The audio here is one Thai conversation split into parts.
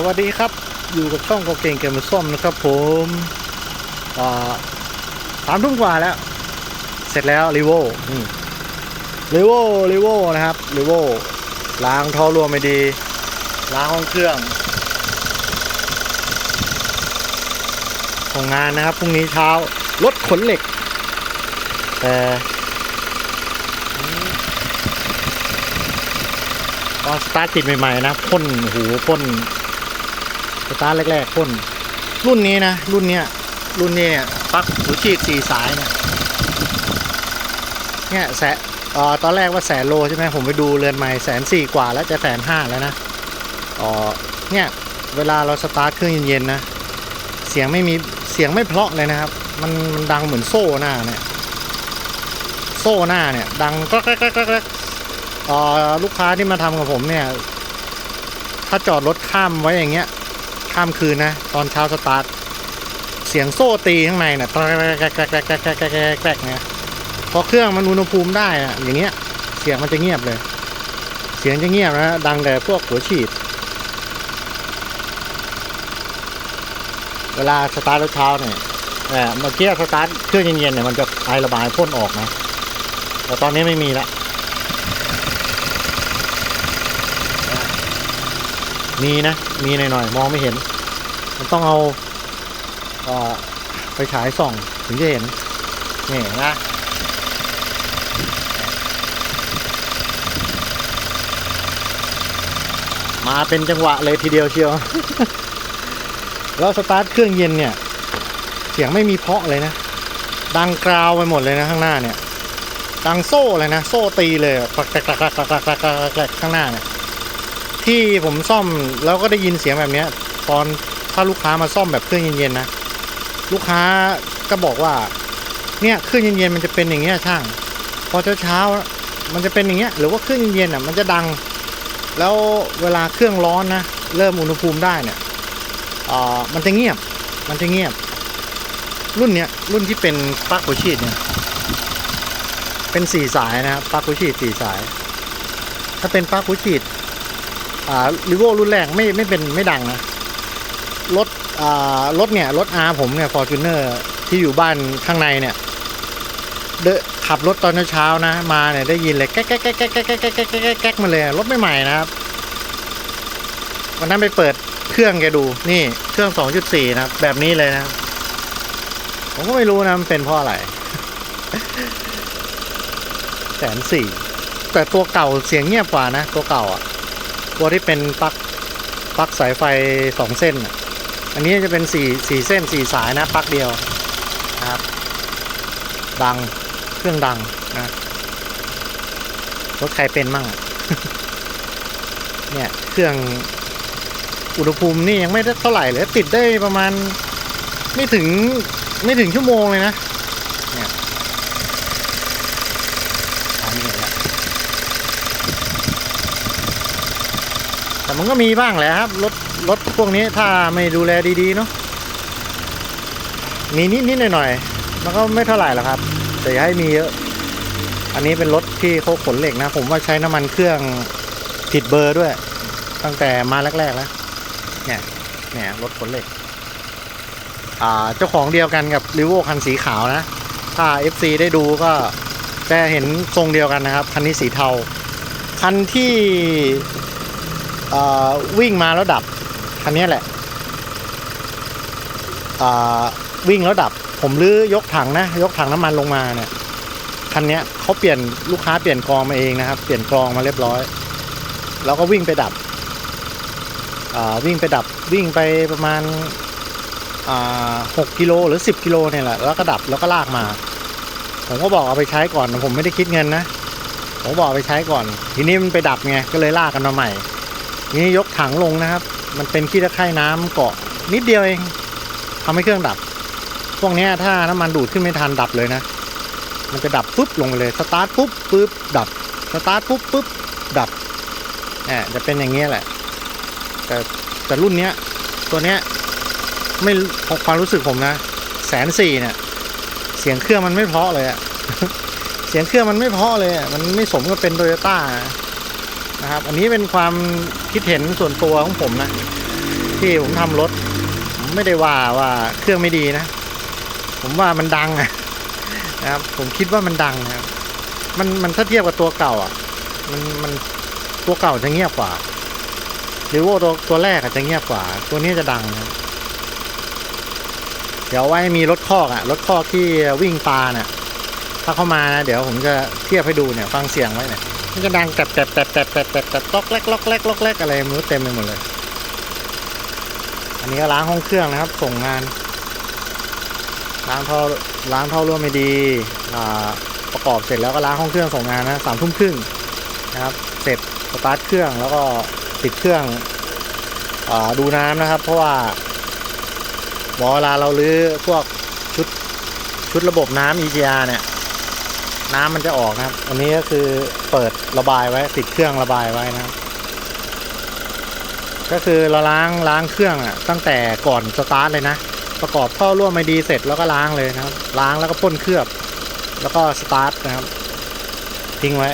สวัสดีครับอยู่กับช่องกอเก่งเกมส้มนะครับ ผมสามทุ่มกว่าแล้ว เสร็จแล้วรีโวรีโวรีโวนะครับรีโวล้างท่อรวมไม่ดีล้างห้องเครื่อง ของงานนะครับพรุ่งนี้เช้ารถขนเหล็ก แต่ตอนสตาร์ทติดใหม่ๆนะพ่นโอ้โหพ่น สตาร์ทแรกๆพ่นรุ่นนี้นะ รุ่นเนี้ยรุ่นนี้เนี่ยปลั๊กหัวฉีดสี่สายเนี่ยเนี่ยแสนเอ่อตอนแรกว่าแสนโลใช่ไหมผมไปดูเรือนใหม่แสนสี่กว่าแล้วจะแสนห้าแล้วนะอ๋อเนี่ยเวลาเราสตาร์ทเครื่องเย็นๆนะ เสียงไม่มีเสียงไม่เพราะเลยนะครับ มันมันดังเหมือนโซ่หน้าเนี่ยโซ่หน้าเนี่ย ดังก็ก็ก็ก็ก็อ่อลูกค้าที่มาทำกับผมเนี่ย ถ้าจอดรถข้ามไว้อย่างเงี้ย ข้ามคืนนะ ตอนเช้าสตาร์ท เสียงโซ่ตีข้างในเนี่ยแกรกแกรกแกรกแกรกแกรกแกรกเนี่ยพอเครื่องมันอุณหภูมิได้อะอย่างเงี้ย เสียงมันจะเงียบเลย เสียงจะเงียบนะดังแต่พวกหัวฉีด เวลาสตาร์ทเช้าเนี่ยเมื่อกี้สตาร์ทเครื่องเย็นๆเนี่ยมันจะไอระบายพ่นออกนะแต่ตอนนี้ไม่มีละ มีนะ มีหน่อยๆ มองไม่เห็น มันต้องเอาไปฉายส่องถึงจะเห็น นี่นะมาเป็นจังหวะเลยทีเดียวเชียว แล้วสตาร์ทเครื่องเย็นเนี่ย เสียงไม่มีเพาะเลยนะ ดังกราวไปหมดเลยนะข้างหน้าเนี่ย ดังโซ่เลยนะ โซ่ตีเลยกรกแกรกแกรกแกรกแกรกแกรกแกรกข้างหน้าเนี่ย ที่ผมซ่อมแล้วก็ได้ยินเสียงแบบเนี้ยตอนถ้าลูกค้ามาซ่อมแบบเครื่องเย็นๆนะลูกค้าก็บอกว่า เนี่ยเครื่องเย็นๆมันจะเป็นอย่างเงี้ยช่าง พอเช้าๆมันจะเป็นอย่างเงี้ยหรือว่าเครื่องเย็นๆอะมันจะดัง แล้วเวลาเครื่องร้อนนะเริ่มอุณหภูมิได้เนี่ยอ่ามันจะเงียบมันจะเงียบ รุ่นเนี้ยรุ่นที่เป็นปลั๊กหัวฉีดเนี่ยเป็นสี่สายนะครับปลั๊กหัวฉีดสี่สาย ถ้าเป็นปลั๊กหัวฉีด อ่าลิโวรุ่นแรกไม่ไม่เป็นไม่ดังนะรถอ่ารถเนี่ยรถอาผมเนี่ยฟอร์จูเนอร์ที่อยู่บ้านข้างในเนี่ยเดขับรถตอนเช้านะ มาเนี่ยได้ยินเลยแก๊กแก๊กแก๊กแก๊กแก๊กแก๊กแก๊กแก๊กแก๊กแก๊กมาเลยรถใหม่ๆนะครับวันนั้นไปเปิดเครื่องแกดูนี่เครื่อง 2.4 นะครับ แบบนี้เลยนะ ผมก็ไม่รู้นะ มันเป็นเพราะอะไรแสนสี่แต่ตัวเก่าเสียงเงียบกว่านะ ตัวเก่าอะ ตัวที่เป็นปลั๊กปลั๊กสายไฟสองเส้น อันนี้จะเป็นสี่สี่เส้นสี่สายนะปลั๊กเดียวนะครับ ดังเครื่องดังนะรถใครเป็นมั่งเนี่ยเครื่องอุณหภูมินี่ยังไม่ได้เท่าไหร่เลยติดได้ประมาณไม่ถึงไม่ถึงชั่วโมงเลยนะ เนี่ยอันนี้เห็นแล้ว แต่มันก็มีบ้างแหละครับรถรถพวกนี้ถ้าไม่ดูแลดีๆเนาะมีนิดนิดๆหน่อยๆมันก็ไม่เท่าไหร่หรอกครับ แต่อย่าให้มีเยอะ อันนี้เป็นรถที่เขาขนเหล็กนะ ผมว่าใช้น้ำมันเครื่องผิดเบอร์ด้วย ตั้งแต่มาแรกๆแล้วเนี่ยเนี่ยรถขนเหล็ก อ่าเจ้าของเดียวกันกับริโวคันสีขาวนะ ถ้า FC ได้ดูก็จะเห็นทรงเดียวกันนะครับ คันนี้สีเทา คันที่ วิ่งมาแล้วดับคันนี้แหละวิ่งแล้วดับ ผมรื้อยกถังนะ ยกถังน้ำมันลงมาเนี่ยคันเนี้ยเขาเปลี่ยนลูกค้าเปลี่ยนกรองมาเองนะครับ เปลี่ยนกรองมาเรียบร้อย แล้วก็วิ่งไปดับวิ่งไปดับวิ่งไปประมาณหกกิโลหรือสิบกิโลเนี่ยแหละแล้วก็ดับแล้วก็ลากมา ผมก็บอกเอาไปใช้ก่อนผมไม่ได้คิดเงินนะ ผมบอกเอาไปใช้ก่อน ทีนี้มันไปดับไงก็เลยลากกันมาใหม่ นี่ยกถังลงนะครับ มันเป็นขี้ตะไคร่น้ำเกาะนิดเดียวเองทำให้เครื่องดับ พวกนี้ถ้าน้ำมันดูดขึ้นไม่ทันดับเลยนะ มันจะดับปุ๊บลงไปเลย สตาร์ทปุ๊บปุ๊บดับ สตาร์ทปุ๊บปุ๊บดับเนี่จะเป็นอย่างเงี้ยแหละ แต่แต่รุ่นเนี้ยตัวเนี้ยไม่ขอความรู้สึกผมนะแสนสี่เนี่ย เสียงเครื่องมันไม่เพาะเลยอะเสียงเครื่องมันไม่เพาะเลยอะมันไม่สมกับเป็นโตโยต้า นะครับ อันนี้เป็นความคิดเห็นส่วนตัวของผมนะ ที่ผมทำรถผมไม่ได้ว่าว่าเครื่องไม่ดีนะ ผมว่ามันดังนะครับ ผมคิดว่ามันดังนะครับ มันมันถ้าเทียบกับตัวเก่าอะ มันมันตัวเก่าจะเงียบกว่าหรือว่าตัวตัวแรกอาจจะเงียบกว่า ตัวนี้จะดังนะเดี๋ยวไว้มีรถคอกอะรถคอกที่วิ่งปลาเนี่ยถ้าเข้ามานะเดี๋ยวผมจะเทียบให้ดูเนี่ย ฟังเสียงไว้เนี่ย มันจะดังแตบแตบแตบแตบแตบแตบแตบล็อกแรกล็อกแรกล็อกแรกอะไรม่รู้เต็มไปหมดเลย อันนี้ก็ล้างห้องเครื่องนะครับ ส่งงาน ล้างท่อล้างท่อรั่วไม่ดีประกอบเสร็จแล้วก็ล้างห้องเครื่องส่งงานนะสามทุ่มครึ่งนะครับ เสร็จสตาร์ทเครื่องแล้วก็ติดเครื่องอดูน้ำนะครับ เพราะว่าเวลาเราลื้อพวกชุดชุดระบบน้ำ EGR เนี่ย น้ำมันจะออกนะครับ อันนี้ก็คือเปิดระบายไว้ติดเครื่องระบายไว้นะครับ ก็คือเราล้างล้างเครื่องอะ ตั้งแต่ก่อนสตาร์ทเลยนะ ประกอบท่อร่วมไม่ดีเสร็จแล้วก็ล้างเลยนะครับ ล้างแล้วก็พ่นเคลือบ แล้วก็สตาร์ทนะครับ ทิ้งไว้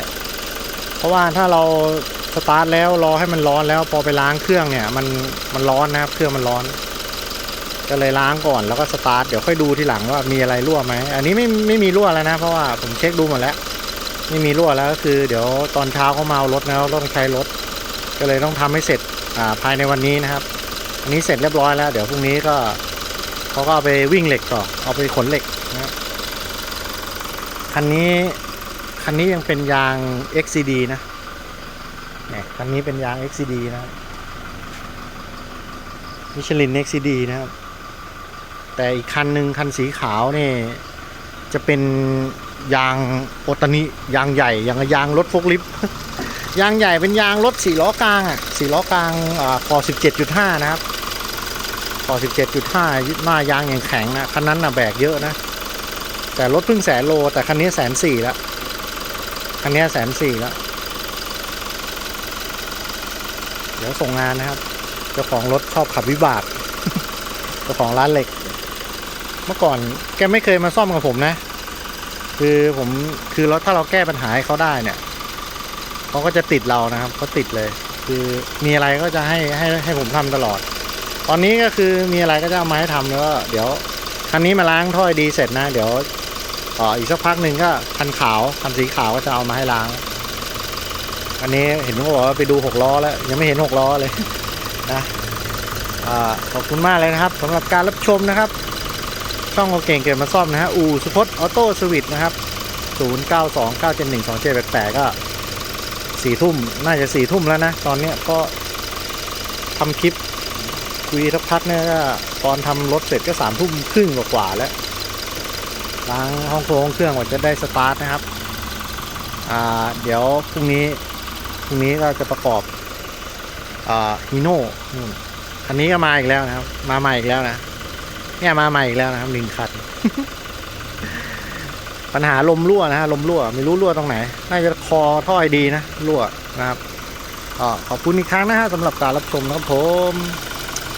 เพราะว่าถ้าเราสตาร์ทแล้วรอให้มันร้อนแล้วพอไปล้างเครื่องเนี่ย มันมันร้อนนะครับ เครื่องมันร้อน ก็เลยล้างก่อนแล้วก็สตาร์ทเดี๋ยวค่อยดูทีหลังว่ามีอะไรรั่วไหมอันนี้ไม่ไม่มีรั่วแล้วนะ เพราะว่าผมเช็คดูหมดแล้ว ไม่มีรั่วแล้วก็คือ เดี๋ยวตอนเช้าเขามาเอารถนะต้องใช้รถ ก็เลยต้องทำให้เสร็จาภายในวันนี้นะครับ อันนี้เสร็จเรียบร้อยแล้ว เดี๋ยวพรุ่งนี้ก็เขาก็เอาไปวิ่งเหล็กต่อเอาไปขนเหล็กนะคันนี้คันนี้ยังเป็นยาง XCD นะเนี่ยคันนี้เป็นยาง XCD นะครับมิชลิน XCD นะครับ แต่อีกคันหนึ่งคันสีขาวนี่จะเป็นยางโอตานิยางใหญ่ยางยางรถโฟกลิฟต์ยางใหญ่เป็นยางรถสี่ล้อกลางอะสี่ล้อกลางอ่าคอ17.5นะครับต่อ17.5ยึดมายางอย่างแข็งนะคันนั้นนะแบกเยอะนะ แต่รถเพิ่งแสนโล แต่คันนี้แสนสี่แล้วคันนี้แสนสี่แล้วเดี๋ยวส่งงานนะครับ เจ้าของรถชอบขับวิบากเจ้าของร้านเหล็ก เมื่อก่อนแกไม่เคยมาซ่อมกับผมนะ คือผมคือเราถ้าเราแก้ปัญหาให้เขาได้เนี่ยเขาก็จะติดเรานะครับเขาติดเลย คือมีอะไรก็จะให้ให้ให้ผมทำตลอด ตอนนี้ก็คือมีอะไรก็จะเอามาให้ทำแล้วก็เดี๋ยวคันนี้มาล้างถ้อยดีเสร็จนะ เดี๋ยวต่ออีกสักพักหนึ่งก็คันขาวคันสีขาวก็จะเอามาให้ล้าง อันนี้เห็นเขาบอกว่าไปดูหกล้อแล้วยังไม่เห็นหกล้อเลยนะอ่าขอบคุณมากเลยนะครับสำหรับการรับชมนะครับ ช่องโอเก่งเกิดมาซ่อมนะฮะ อูสุพจน์ออโต้สวิตนะครับ 0 9 2 9 7 1 2 7 8 8 ก็สี่ทุ่มน่าจะสี่ทุ่มแล้วนะ ตอนเนี้ยก็ทำคลิปคุยทักพักเนี่ยก็ตอนทำรถเสร็จก็สามทุ่มครึ่งกว่าแล้วล้างห้องโครงเครื่องกว่าจะได้สตาร์ทนะครับ อ่า เดี๋ยวพรุ่งนี้พรุ่งนี้ก็จะประกอบอ่าฮีโน่นู่นคันนี้ก็มาอีกแล้วนะครับ มาใหม่อีกแล้วนะ เนี่ยมาใหม่อีกแล้วนะครับหนึ่งคัน ปัญหาลมรั่วนะฮะลมรั่ว ไม่รู้รั่วตรงไหน น่าจะคอท่อไอดีนะรั่วนะครับก็ขอบคุณอีกครั้งนะฮะสำหรับการรับชมนะครับผม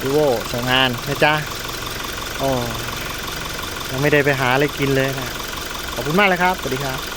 ดูโวส่งงานนะจ๊ะอ๋อยังไม่ได้ไปหาอะไรกินเลยนะ ขอบคุณมากเลยครับ สวัสดีครับ